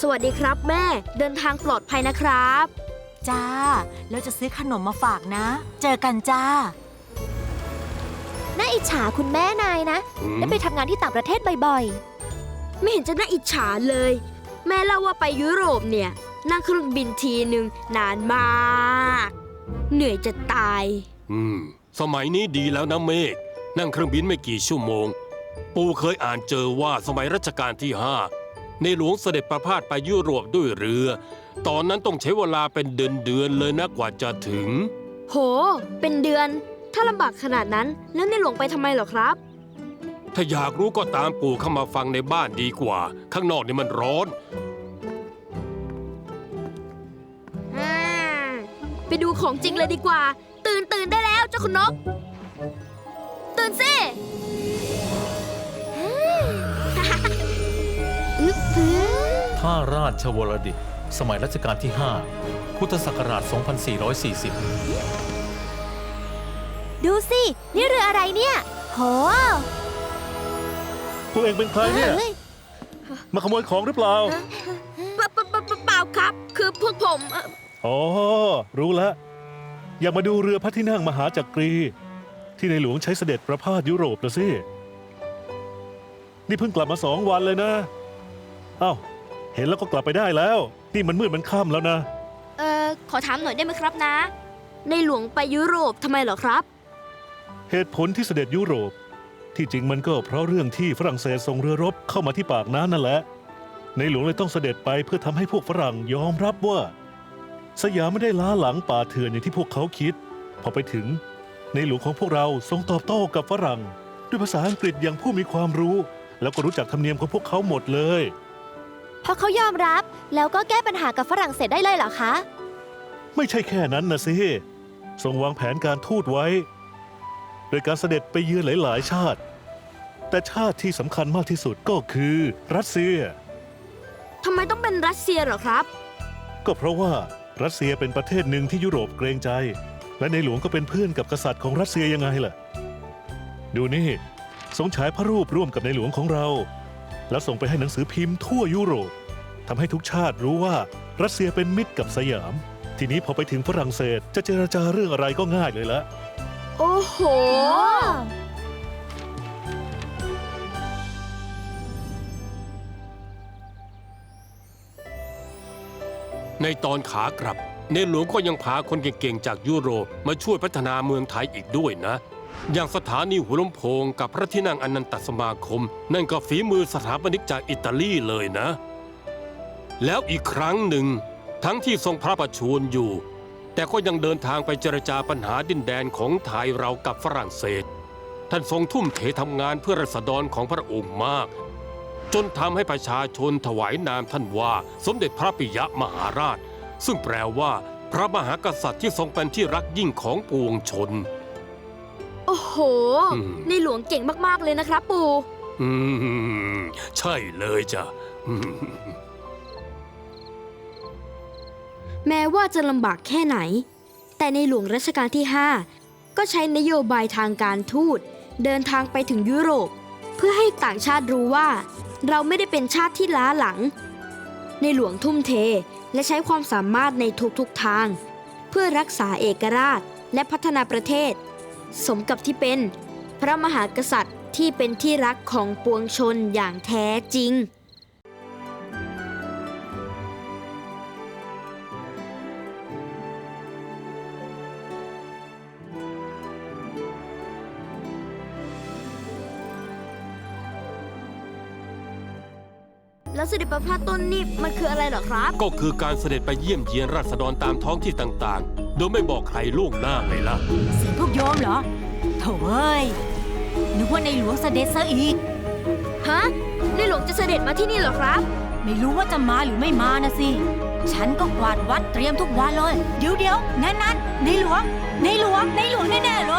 สวัสดีครับแม่ เดินทางปลอดภัยนะครับ จ้า แล้วจะซื้อขนมมาฝากนะ เจอกันจ้า น่าอิจฉาคุณแม่นายนะอืมได้ไปทำงานที่ต่างประเทศบ่อยไม่เห็นจะน่าอิจฉาเลย แม่เล่าว่าไปยุโรปเนี่ย นั่งเครื่องบินทีหนึ่งนานมาก เหนื่อยจะตาย อืม สมัยนี้ดีแล้วนะเมฆนั่งเครื่องบินไม่กี่ชั่วโมง ปู่เคยอ่านเจอว่าสมัยรัชกาลที่ห้า ในหลวงเสด็จประพาสไปยุโรปด้วยเรือ ตอนนั้นต้องใช้เวลาเป็นเดือนเดือนๆเลยนะกว่าจะถึง โห เป็นเดือน ถ้าลำบากขนาดนั้น แล้วในหลวงไปทำไมเหรอครับ ถ้าอยากรู้ก็ตามปู่เข้ามาฟังในบ้านดีกว่า ข้างนอกนี่มันร้อนอืมไปดูของจริงเลยดีกว่า ตื่นตื่นได้แล้วเจ้าคุณนก ตื่นสิอึ๊บอึ๊บ ท่าราชวรดิต สมัยรัชกาลที่ 5 พุทธศักราช 2440ๆดูสิ นี่เรืออะไรเนี่ย โหพวกเองเป็นใครเนี่ย เฮ้ยมาขโมยของหรือเปล่า เปล่าเปล่าเปล่าเปล่าครับ คือพวกผมเอ่ออ๋อ รู้แล้ว อยากมาดูเรือพระที่นั่งมหาจักรี ที่ในหลวงใช้เสด็จประพาสยุโรปนะสิ นี่เพิ่งกลับมาสองวันเลยนะเอ้าเห็นแล้วก็กลับไปได้แล้ว นี่มันมืดมันค่ำแล้วนะ เอ่อขอถามหน่อยได้ไหมครับนะ ในหลวงไปยุโรปทำไมเหรอครับ เหตุผลที่เสด็จยุโรป ที่จริงมันก็เพราะเรื่องที่ฝรั่งเศสส่งเรือรบเข้ามาที่ปากน้ำนั่นแหละ ในหลวงเลยต้องเสด็จไปเพื่อทำให้พวกฝรั่งยอมรับว่า สยามไม่ได้ล้าหลังป่าเถื่อนอย่างที่พวกเขาคิด พอไปถึง ในหลวงของพวกเราทรงตอบโต้กับฝรั่ง ด้วยภาษาอังกฤษอย่างผู้มีความรู้ แล้วก็รู้จักธรรมเนียมของพวกเขาหมดเลย พอเขายอมรับแล้วก็แก้ปัญหากับฝรั่งเศสได้เลยเหรอคะ ไม่ใช่แค่นั้นนะสิทรงวางแผนการทูตไว้ โดยการเสด็จไปเยือนหลาย ๆ ชาติ แต่ชาติที่สำคัญมากที่สุดก็คือรัสเซีย ทำไมต้องเป็นรัสเซียเหรอครับ ก็เพราะว่ารัสเซียเป็นประเทศหนึ่งที่ยุโรปเกรงใจ และในหลวงก็เป็นเพื่อนกับกษัตริย์ของรัสเซียยังไงล่ะ ดูนี่ทรงฉายพระรูปร่วมกับในหลวงของเรา แล้วส่งไปให้หนังสือพิมพ์ทั่วยุโรปทำให้ทุกชาติรู้ว่ารัสเซียเป็นมิตรกับสยาม ทีนี้พอไปถึงฝรั่งเศสจะเจรจาเรื่องอะไรก็ง่ายเลยละ โอ้โห ในตอนขากลับ ในหลวงก็ยังพาคนเก่งๆ จากยุโรปมาช่วยพัฒนาเมืองไทยอีกด้วยนะ อย่างสถานีหัวลำโพงกับพระที่นั่งอนันตสมาคม นั่นก็ฝีมือสถาปนิกจากอิตาลีเลยนะ แล้วอีกครั้งหนึ่ง ทั้งที่ทรงพระประชวรอยู่ แต่ก็ยังเดินทางไปเจรจาปัญหาดินแดนของไทยเรากับฝรั่งเศส ท่านทรงทุ่มเททำงานเพื่อรัษฎรของพระองค์มาก จนทำให้ประชาชนถวายนามท่านว่า สมเด็จพระปิยมหาราช ซึ่งแปลว่า พระมหากษัตริย์ที่ทรงเป็นที่รักยิ่งของปวงชน อ้โห อืม ในหลวงเก่งมากๆเลยนะครับปู่ อืม ใช่เลยจ้ะอืมแม้ว่าจะลำบากแค่ไหน แต่ในหลวงรัชกาลที่ 5 ก็ใช้นโยบายทางการทูตเดินทางไปถึงยุโรป เพื่อให้ต่างชาติรู้ว่า เราไม่ได้เป็นชาติที่ล้าหลัง ในหลวงทุ่มเทและใช้ความสามารถในทุกๆทาง เพื่อรักษาเอกราชและพัฒนาประเทศ สมกับที่เป็นพระมหากษัตริย์ที่เป็นที่รักของปวงชนอย่างแท้จริง แล้วเสด็จประพาสต้นนี่มันคืออะไรเหรอครับ ก็คือการเสด็จไปเยี่ยมเยียนราษฎรตามท้องที่ต่างๆ โดยไม่บอกใครล่วงหน้าเลยล่ะ เสียงพวกโยมเหรอโถ่เอ้ย นึกว่าในหลวงเสด็จซะอีก ฮะ ในหลวงจะเสด็จมาที่นี่เหรอครับ ไม่รู้ว่าจะมาหรือไม่มานะสิ ฉันก็กวาดวัดเตรียมทุกวันเลย เดี๋ยวเดี๋ยวนั่นนั่นในหลวง ในหลวง ในหลวงแน่ๆเล